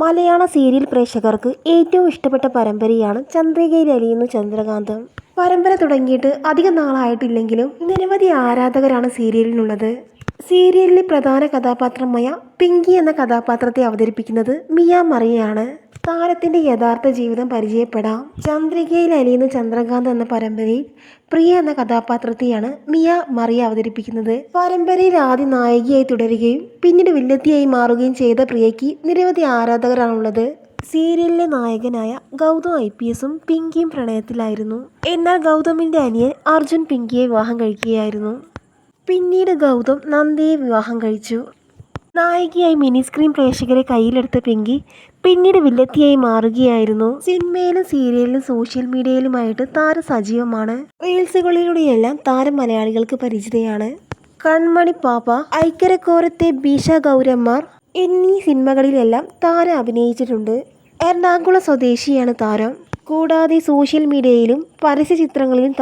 മലയാള serial പ്രേക്ഷകർക്ക് ഏറ്റവും ഇഷ്ടപ്പെട്ട പരമ്പരയാണ് ചന്ദ്രികയിൽ അലിയുന്ന ചന്ദ്രകാന്തം. പരമ്പര തുടങ്ങിയിട്ട് അധികം നാളായിട്ടില്ലെങ്കിലും നിരവധി ആരാധകരാണ് സീരിയലിനുള്ളത്. സീരിയലിലെ പ്രധാന കഥാപാത്രമായ പിങ്കി എന്ന കഥാപാത്രത്തെ അവതരിപ്പിക്കുന്നത് മിയ മറിയയാണ്. താരത്തിന്റെ യഥാർത്ഥ ജീവിതം പരിചയപ്പെടാം. ചന്ദ്രികയിൽ അലിയുന്ന ചന്ദ്രകാന്ത് എന്ന പരമ്പരയിൽ പ്രിയ എന്ന കഥാപാത്രത്തെയാണ് മിയ മറിയ അവതരിപ്പിക്കുന്നത്. പരമ്പരയിൽ ആദ്യ നായികയായി തുടരുകയും പിന്നീട് വില്ലത്തിയായി മാറുകയും ചെയ്ത പ്രിയയ്ക്ക് നിരവധി ആരാധകരാണുള്ളത്. സീരിയലിലെ നായകനായ ഗൗതം ഐ പി എസും പിങ്കിയും പ്രണയത്തിലായിരുന്നു. എന്നാൽ ഗൗതമിന്റെ അനിയൻ അർജുൻ പിങ്കിയെ വിവാഹം കഴിക്കുകയായിരുന്നു. പിന്നീട് ഗൗതം നന്ദിയെ വിവാഹം കഴിച്ചു. നായികയായി മിനി സ്ക്രീൻ പ്രേക്ഷകരെ കയ്യിലെടുത്ത പിങ്കി പിന്നീട് വില്ലത്തിയായി മാറുകയായിരുന്നു. സിനിമയിലും സീരിയലിലും സോഷ്യൽ മീഡിയയിലുമായിട്ട് താരം സജീവമാണ്. റീൽസുകളിലൂടെയെല്ലാം താരം മലയാളികൾക്ക് പരിചിതയാണ്. കൺമണി പാപ്പ ഐക്കരക്കോരത്തെ ബീഷ ഗൗരന്മാർ എന്നീ സിനിമകളിലെല്ലാം താരം അഭിനയിച്ചിട്ടുണ്ട്. എറണാകുളം സ്വദേശിയാണ് താരം. കൂടാതെ സോഷ്യൽ മീഡിയയിലും പരസ്യ ചിത്രങ്ങളിലും